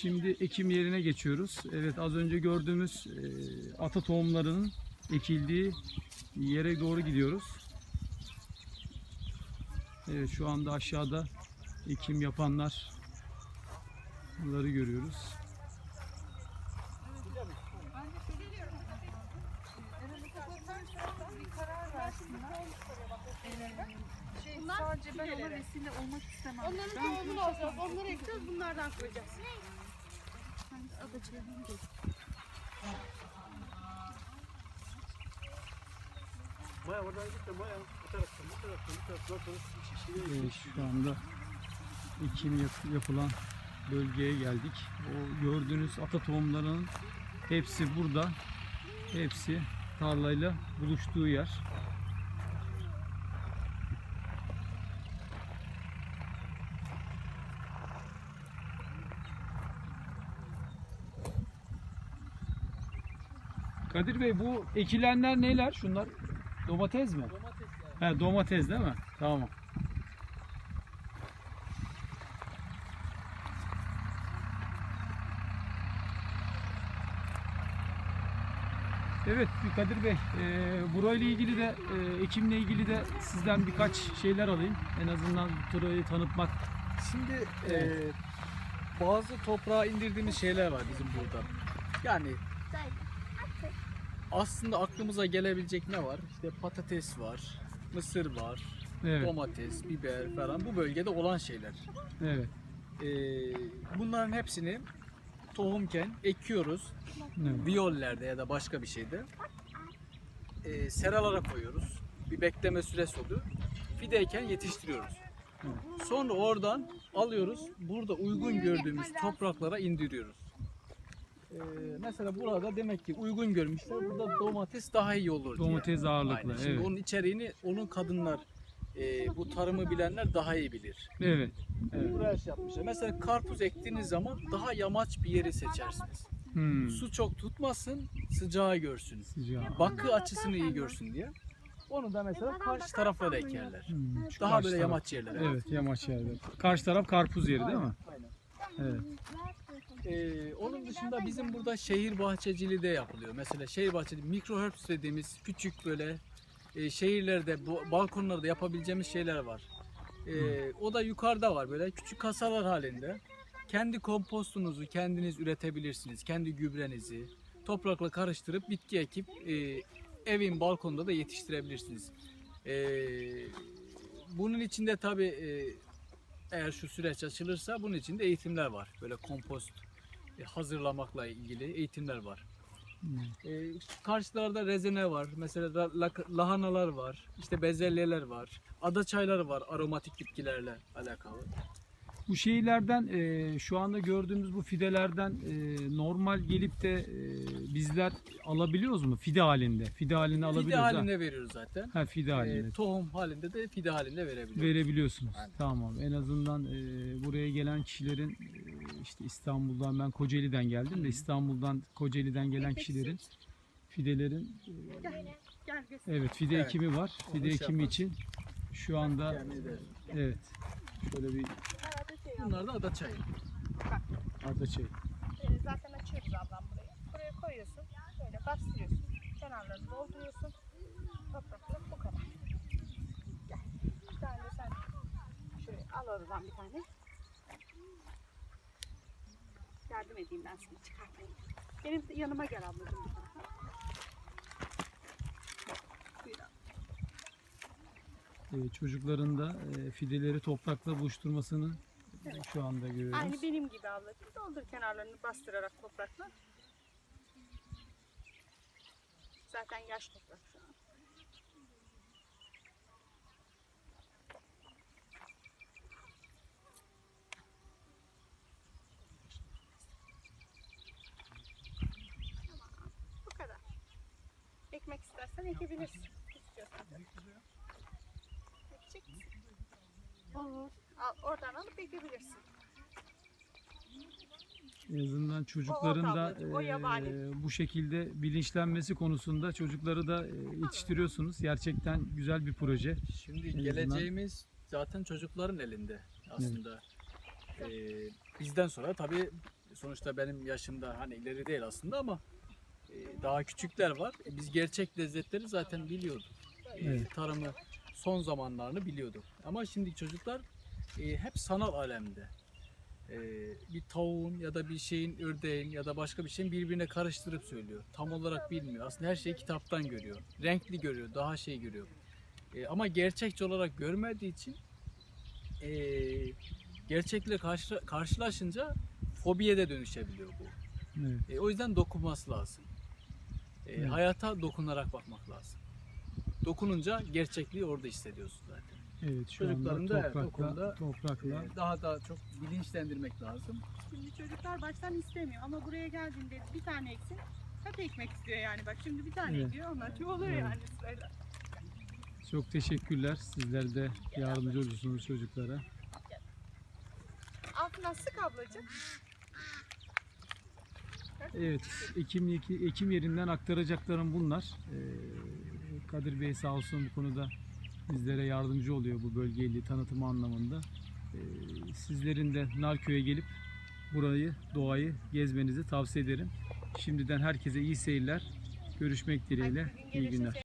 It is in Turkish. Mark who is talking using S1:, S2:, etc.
S1: Şimdi ekim yerine geçiyoruz. Evet az önce gördüğümüz e, ata tohumlarının ekildiği yere doğru gidiyoruz. Evet şu anda aşağıda ekim yapanlar bunları görüyoruz.
S2: bir karar versinler. Şey, sadece ben ona vesile olmak istemem.
S3: Onların tohumunu alacağız. Onları ekeceğiz. Bunlardan koyacağız.
S4: Maya oradan git de Maya bu taraftan bu taraftan bu taraftan sonra şişeye
S1: Evet, şu anda ekim yap- yapılan bölgeye geldik. O gördüğünüz ata tohumlarının hepsi burada. Hepsi tarlayla buluştuğu yer. Kadir Bey bu ekilenler neler? Şunlar domates mi? He domates değil mi? Tamam. Evet Kadir Bey, e, burayla ilgili de e, ekimle ilgili de sizden birkaç şeyler alayım. En azından burayı tanıtmak.
S5: Şimdi
S1: Evet.
S5: eee, bazı toprağa indirdiğimiz şeyler var bizim burada. Yani aslında aklımıza gelebilecek ne var? İşte patates var, mısır var,
S1: Evet,
S5: domates, biber falan bu bölgede olan şeyler.
S1: evet,
S5: Eee, bunların hepsini tohumken ekiyoruz.
S1: evet.
S5: Viyollerde ya da başka bir şeyde. Eee seralara koyuyoruz. Bir bekleme süresi oluyor. Fideyken yetiştiriyoruz. Sonra oradan alıyoruz. Burada uygun gördüğümüz topraklara indiriyoruz. Ee, mesela burada demek ki uygun görmüşler. Burada domates daha iyi olur diye.
S1: Domates ağırlıklı,
S5: Aynen. Şimdi
S1: evet.
S5: onun içeriğini onun kadınlar e, bu tarımı bilenler daha iyi bilir.
S1: Evet, evet.
S5: Şey yapmışlar. Mesela karpuz ektiğiniz zaman daha yamaç bir yeri seçersiniz.
S1: Hmm.
S5: Su çok tutmasın, sıcağı görsün.
S1: Sıcağı.
S5: Bakı açısını iyi görsün diye. Onu da mesela karşı tarafa da ekerler.
S1: Hmm, şu
S5: Daha
S1: karşı
S5: böyle
S1: taraf.
S5: yamaç yerlere.
S1: Evet, yamaç yerde. Karşı taraf karpuz yeri değil mi?
S5: Aynen.
S1: Evet.
S5: Ee, onun dışında bizim burada şehir bahçeciliği de yapılıyor. Mesela şehir bahçeciliği, mikro herbs dediğimiz küçük böyle e, şehirlerde, bu, balkonlarda yapabileceğimiz şeyler var. Ee, o da yukarıda var böyle küçük kasalar halinde. Kendi kompostunuzu kendiniz üretebilirsiniz. Kendi gübrenizi toprakla karıştırıp bitki ekip e, evin balkonunda da yetiştirebilirsiniz. Ee, bunun içinde tabi eğer şu süreç açılırsa bunun için de eğitimler var. Böyle kompost e, hazırlamakla ilgili eğitimler var.
S1: Hmm.
S5: E, karşılarda rezene var. Mesela la- la- lahanalar var. işte bezelyeler var. Ada çayları var aromatik bitkilerle alakalı.
S1: Bu şeylerden e, şu anda gördüğümüz bu fidelerden e, normal gelip de e, bizler alabiliyoruz mu? Fide halinde. Fide halinde
S5: Fide
S1: alabiliyoruz. ha?
S5: halinde veriyoruz zaten.
S1: Ha fide
S5: E,
S1: halinde.
S5: tohum halinde de fide halinde verebiliyoruz.
S1: verebiliyorsunuz.
S5: Aynen.
S1: Tamam. En azından e, buraya gelen kişilerin e, işte İstanbul'dan ben Kocaeli'den geldim de İstanbul'dan Kocaeli'den gelen kişilerin fidelerin evet fide
S5: Evet.
S1: ekimi var. Fide
S5: şey
S1: ekimi için şu anda evet şöyle bir
S3: şey.
S5: Bunlar da ada çayı.
S1: arada şey.
S3: Ee, zaten açıyoruz ablam burayı. Buraya koyuyorsun. Böyle bastırıyorsun. Kenarlarını dolduruyorsun. Toprakla bu kadar. Gel. Bir tane sen şöyle al oradan bir tane. Yardım edeyim ben sana çıkartayım. Benim yanıma gel ablacığım. tarafa. Buyur abla.
S1: e, çocukların da e, fideleri toprakla buluşturmasını e, şu anda görüyoruz.
S3: Aynı benim gibi ablacığım. Doldur kenarlarını bastırarak toprakla. Zaten yaş toprak şu an. Ekmek istersen ekebilirsin. İstiyorsan. Ekecek misin? Olur. Al, oradan alıp ekebilirsin.
S1: En azından çocukların da
S3: o
S1: e, bu şekilde bilinçlenmesi konusunda çocukları da e, yetiştiriyorsunuz. Gerçekten güzel bir proje.
S5: Şimdi
S1: azından-
S5: geleceğimiz zaten çocukların elinde aslında. Ee, bizden sonra tabii sonuçta benim yaşımda hani ileri değil aslında ama e, daha küçükler var. E, Biz gerçek lezzetleri zaten biliyorduk. E,
S1: Evet.
S5: Tarımı son zamanlarını biliyorduk. Ama şimdiki çocuklar e, hep sanal alemde. E, bir tavuğun ya da bir şeyin ördeğin ya da başka bir şeyin birbirine karıştırıp söylüyor. Tam olarak bilmiyor. Aslında her şeyi kitaptan görüyor. Renkli görüyor, daha şey görüyor. E, ama gerçekçi olarak görmediği için e, gerçekle karşı, karşılaşınca fobiye de dönüşebiliyor bu.
S1: Evet.
S5: E, o yüzden dokunması lazım. E. Hayata dokunarak bakmak lazım. Dokununca gerçekliği orada hissediyorsun zaten.
S1: Evet şu anda
S5: Çocukların da evet, o
S1: toprakla,
S5: E, daha da çok bilinçlendirmek lazım.
S2: Şimdi çocuklar baştan istemiyor ama buraya geldiğinde bir tane eksin. Kat ekmek istiyor yani bak şimdi bir tane
S1: Evet.
S2: ekiyor onlar oluyor
S1: Evet.
S2: yani sırayla.
S1: çok teşekkürler. Sizler de yardımcı olursunuz çocuklara.
S2: Altından sık ablacığım.
S1: Evet, ekim, ekim yerinden aktaracaklarım bunlar. Ee, Kadir Bey sağ olsun bu konuda bizlere yardımcı oluyor bu bölgeyi tanıtımı anlamında. Ee, sizlerin de Narköy'e gelip burayı, doğayı gezmenizi tavsiye ederim. Şimdiden herkese iyi seyirler. Görüşmek dileğiyle. İyi günler.